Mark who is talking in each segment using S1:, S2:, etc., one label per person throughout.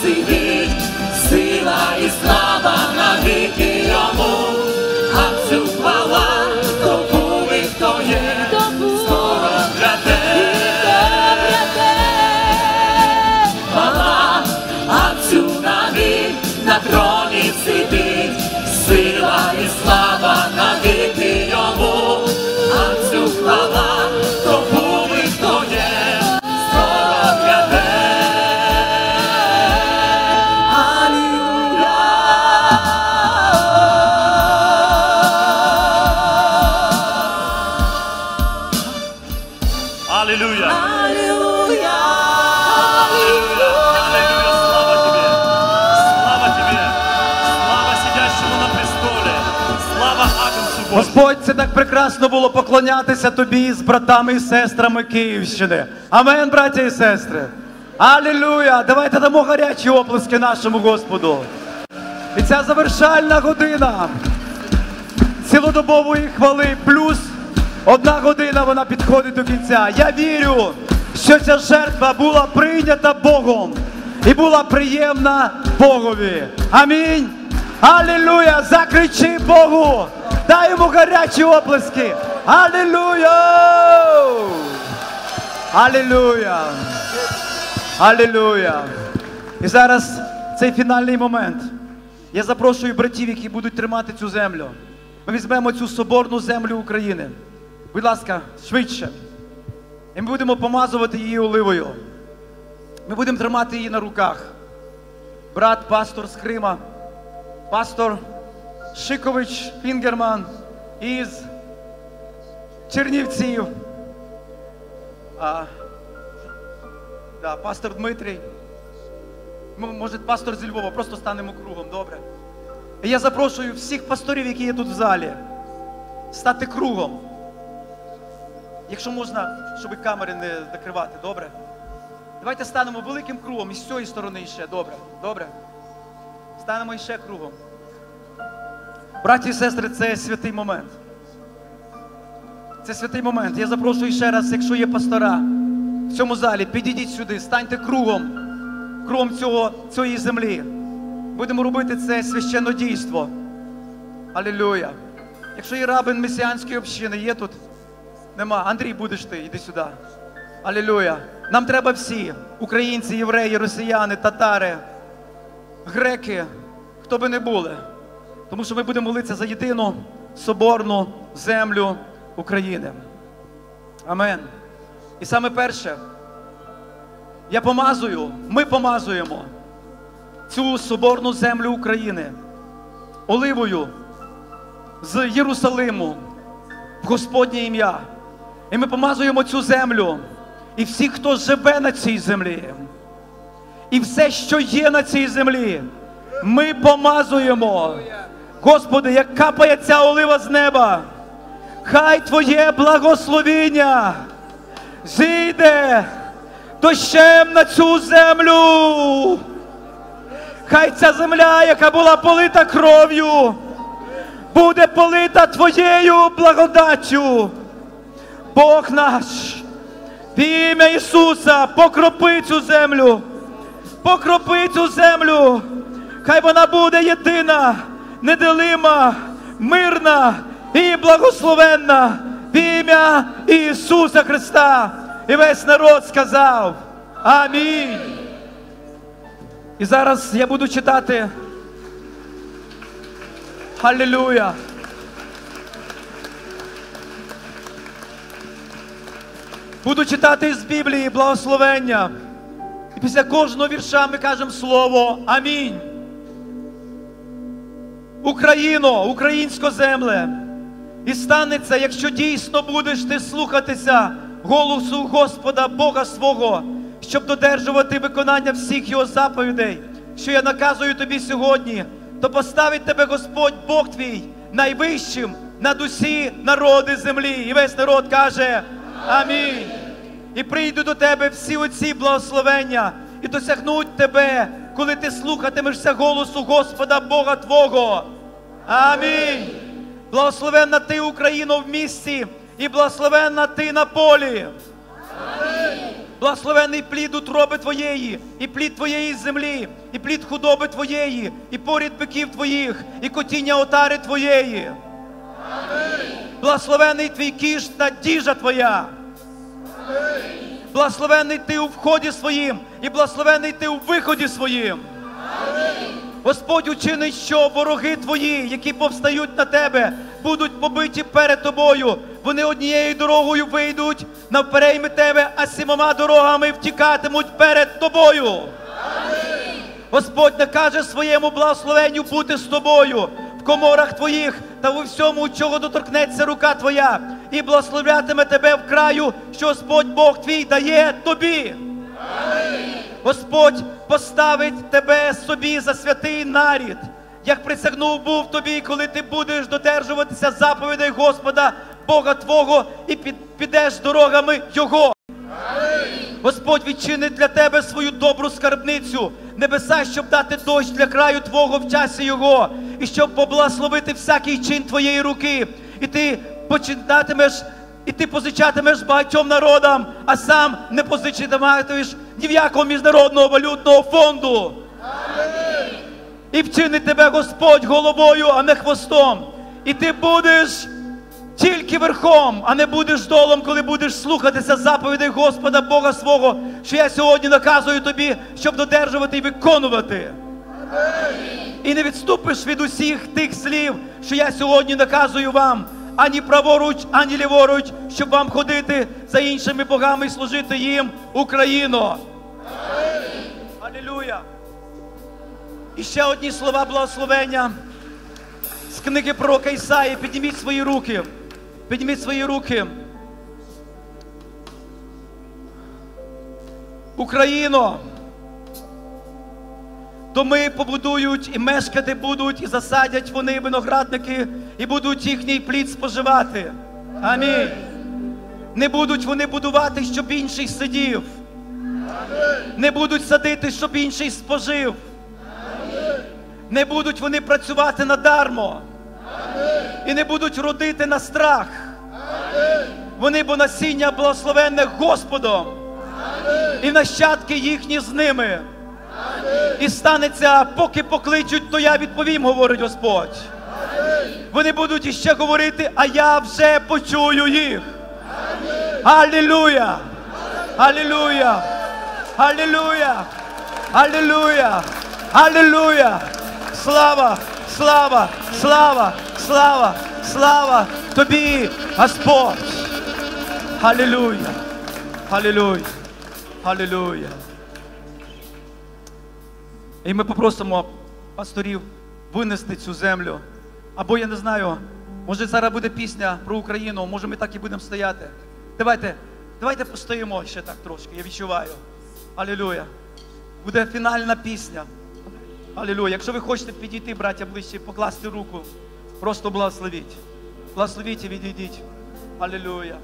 S1: see
S2: here. Це так прекрасно було поклонятися тобі з братами і сестрами Київщини. Амен, браття і сестри. Алілюя! Давайте дамо гарячі оплески нашому Господу. І ця завершальна година цілодобової хвали плюс одна година вона підходить до кінця. Я вірю, що ця жертва була прийнята Богом і була приємна Богові. Амінь. Алілуя! Закричи Богу! Дай йому гарячі оплески! Алілуя! Алілуя! Алілуя! І зараз цей фінальний момент. Я запрошую братів, які будуть тримати цю землю. Ми візьмемо цю соборну землю України. Будь ласка, швидше. І ми будемо помазувати її оливою. Ми будемо тримати її на руках. Брат, пастор з Крима, пастор Шикович Фінгерман із Чернівців. А, да, пастор Дмитрій. Може, пастор зі Львова, просто станемо кругом, добре? Я запрошую всіх пасторів, які є тут в залі, стати кругом. Якщо можна, щоб камери не накривати, добре? Давайте станемо великим кругом і з цієї сторони ще, добре, добре. Станемо іще кругом. Браті і сестри, це святий момент. Це святий момент. Я запрошую ще раз, якщо є пастора в цьому залі, підійдіть сюди, станьте кругом, кругом цього, цієї землі. Будемо робити це священне дійство. Алілюя. Якщо є рабин месіанської общини, є тут? Нема. Андрій, будеш ти, іди сюди. Алілюя. Нам треба всі: українці, євреї, росіяни, татари, греки, хто би не були. Тому що ми будемо молитися за єдину соборну землю України. Амен. І саме перше, я помазую, ми помазуємо цю соборну землю України оливою з Єрусалиму в Господнє ім'я. І ми помазуємо цю землю і всіх, хто живе на цій землі, і все, що є на цій землі, ми помазуємо. Господи, як капає ця олива з неба, хай Твоє благословіння зійде дощем на цю землю. Хай ця земля, яка була полита кров'ю, буде полита Твоєю благодаттю. Бог наш, в ім'я Ісуса, покропи цю землю, покропи цю землю, хай вона буде єдина, неделима, мирна і благословенна в ім'я Ісуса Христа. І весь народ сказав Амінь. І зараз я буду читати. Халілюя. Буду читати з Біблії благословення. І після кожного вірша ми кажемо слово Амінь. Україно, українсько земле. І станеться, якщо дійсно будеш ти слухатися голосу Господа Бога свого, щоб додержувати виконання всіх його заповідей, що я наказую тобі сьогодні, то поставить тебе Господь Бог твій найвищим над усі народи землі. І весь народ каже Амінь. І прийдуть до тебе всі оці благословення і досягнуть тебе, коли ти слухатимешся голосу Господа Бога Твого. Амінь. Благословенна ти, Україно, в місті, і благословенна ти на полі. Благословений плід утроби твоєї, і плід твоєї землі, і плід худоби твоєї, і порід биків твоїх, і котіння отари твоєї. Благословений твій кіш та діжа твоя. Благословений ти у вході своїм, і благословений ти у виході своїм. Господь учинить, що вороги твої, які повстають на тебе, будуть побиті перед тобою. Вони однією дорогою вийдуть навперейми тебе, а сімома дорогами втікатимуть перед тобою. Господь накаже своєму благословенню бути з тобою в коморах твоїх та у всьому, чого доторкнеться рука твоя, і благословлятиме тебе в краю, що Господь Бог твій дає тобі. Господь поставить тебе собі за святий нарід, як присягнув був тобі, коли ти будеш додержуватися заповідей Господа, Бога Твого, і під, підеш дорогами Його. Господь відчинить для тебе свою добру скарбницю, небеса, щоб дати дощ для краю Твого в часі Його, і щоб поблагословити всякий чин Твоєї руки, і ти починатимеш, і ти позичатимеш багатьом народам, а сам не позичатимеш ні в якого міжнародного валютного фонду. І вчинить тебе Господь головою, а не хвостом. І ти будеш тільки верхом, а не будеш долом, коли будеш слухатися заповідей Господа Бога свого, що я сьогодні наказую тобі, щоб додержувати і виконувати. І не відступиш від усіх тих слів, що я сьогодні наказую вам, ані праворуч, ані ліворуч, щоб вам ходити за іншими богами і служити їм Україно. Алілуя! І ще одні слова благословення з книги пророка Ісаї. Підніміть свої руки. Підніміть свої руки. Україно. Доми побудують і мешкати будуть, і засадять вони виноградники, і будуть їхній плід споживати. Амінь. Не будуть вони будувати, щоб інший сидів. Не будуть садити, щоб інший спожив. Не будуть вони працювати надармо. І не будуть родити на страх. Вони бо насіння благословенне Господом. І нащадки їхні з ними. І станеться, поки покличуть, то я відповім, говорить Господь. Вони будуть іще говорити, а я вже почую їх. Аллилуйя! Аллилуйя! Аллилуйя! Аллилуйя! Аллилуйя! Слава! Слава! Слава! Слава! Слава тобі, Господь! Аллилуйя! Аллилуйя! Аллилуйя! І ми попросимо пасторів винести цю землю. Або я не знаю, може зараз буде пісня про Україну, може ми так і будемо стояти. Давайте, давайте постоїмо ще так трошки, я відчуваю. Алілуя. Буде фінальна пісня. Алілуя. Якщо ви хочете підійти, браття, ближче, покласти руку, просто благословіть. Благословіть і відійдіть. Алілуя.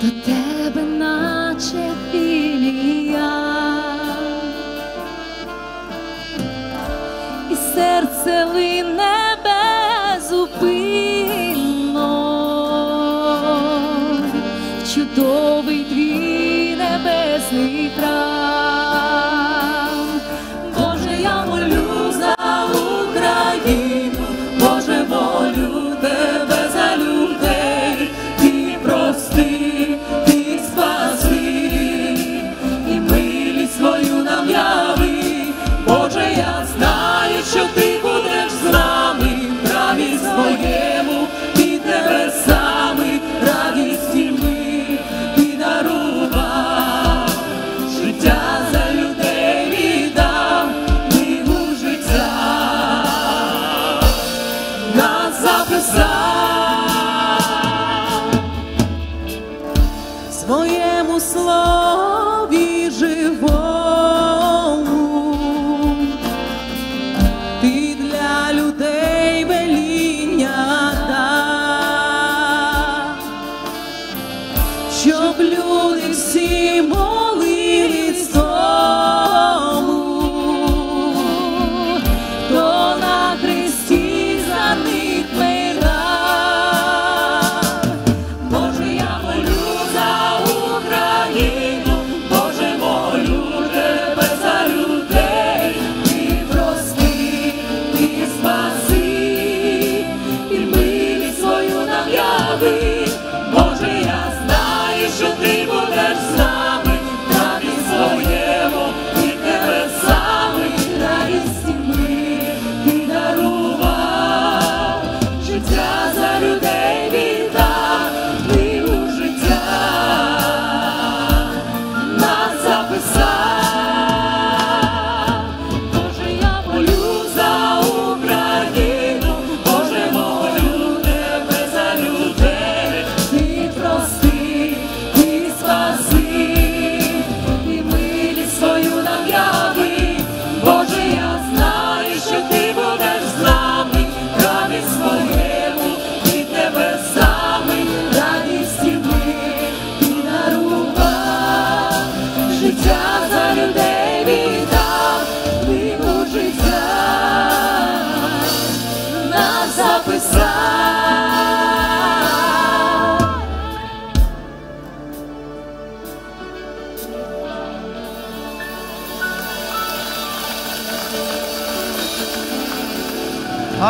S3: До тебе,
S4: твоєму слові
S5: живо.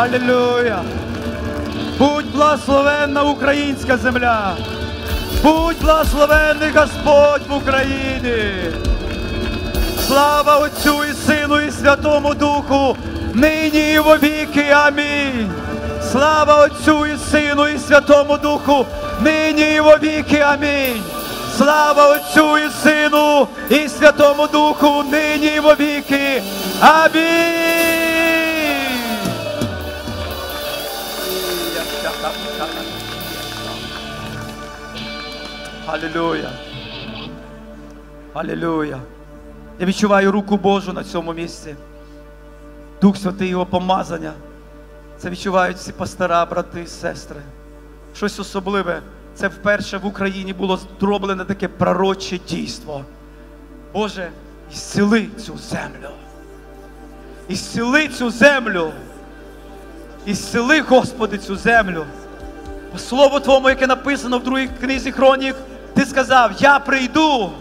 S2: Аллилуйя! Будь благословенна українська земля! Будь благословенний Господь в Україні! Слава Отцю і Сину і Святому Духу, нині і вовіки. Амінь. Слава Отцю і Сину і Святому Духу, нині і вовіки. Амінь. Слава Отцю і Сину і Святому Духу, нині і вовіки. Амінь. Аллилуйя. Аллилуйя. Я відчуваю руку Божу на цьому місці. Дух Святий його помазання. Це відчувають всі пастора, брати сестри. Щось особливе. Це вперше в Україні було зроблене таке пророче дійство. Боже, ісцели цю землю. Ісцели цю землю. Ісцели, Господи, цю землю. По Слову яке написано в другій книзі Хронік, ти сказав: Я прийду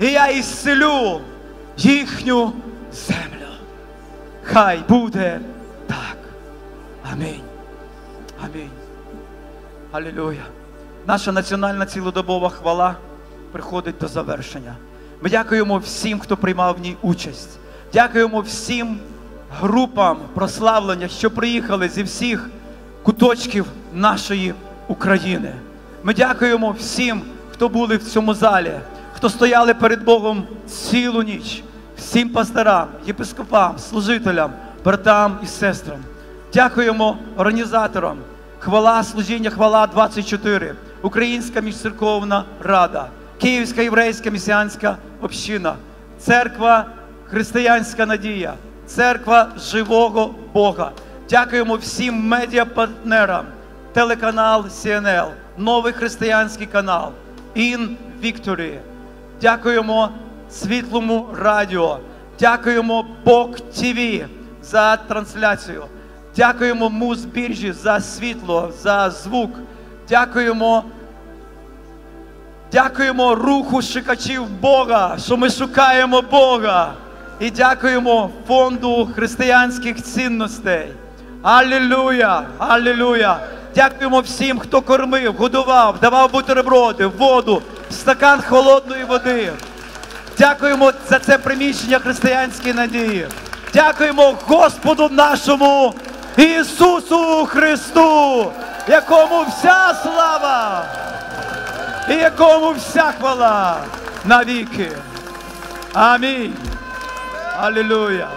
S2: і я ісцелю їхню землю. Хай буде так. Амінь. Амінь. Алілуя. Наша національна цілодобова хвала приходить до завершення. Ми дякуємо всім, хто приймав в ній участь. Дякуємо всім групам прославлення, що приїхали зі всіх куточків нашої України. Ми дякуємо всім, хто були в цьому залі, хто стояли перед Богом цілу ніч, всім пасторам, єпископам, служителям, братам і сестрам. Дякуємо організаторам. Хвала служіння, хвала 24, Українська міжцерковна рада, Київська єврейська місіанська община, церква Християнська Надія, церква живого Бога. Дякуємо всім медіапартнерам, телеканал CNL, новий християнський канал, In Victory. Дякуємо Світлому Радіо. Дякуємо Бог ТВ за трансляцію. Дякуємо Музбіржі за світло, за звук. Дякуємо. Дякуємо руху шукачів Бога, що ми шукаємо Бога. І дякуємо фонду християнських цінностей. Аллилуйя! Аллилуйя! Дякуємо всім, хто кормив, годував, давав бутерброди, воду, стакан холодної води. Дякуємо за це приміщення християнської надії. Дякуємо Господу нашому Ісусу Христу, якому вся слава і якому вся хвала навіки. Амінь. Аллилуйя.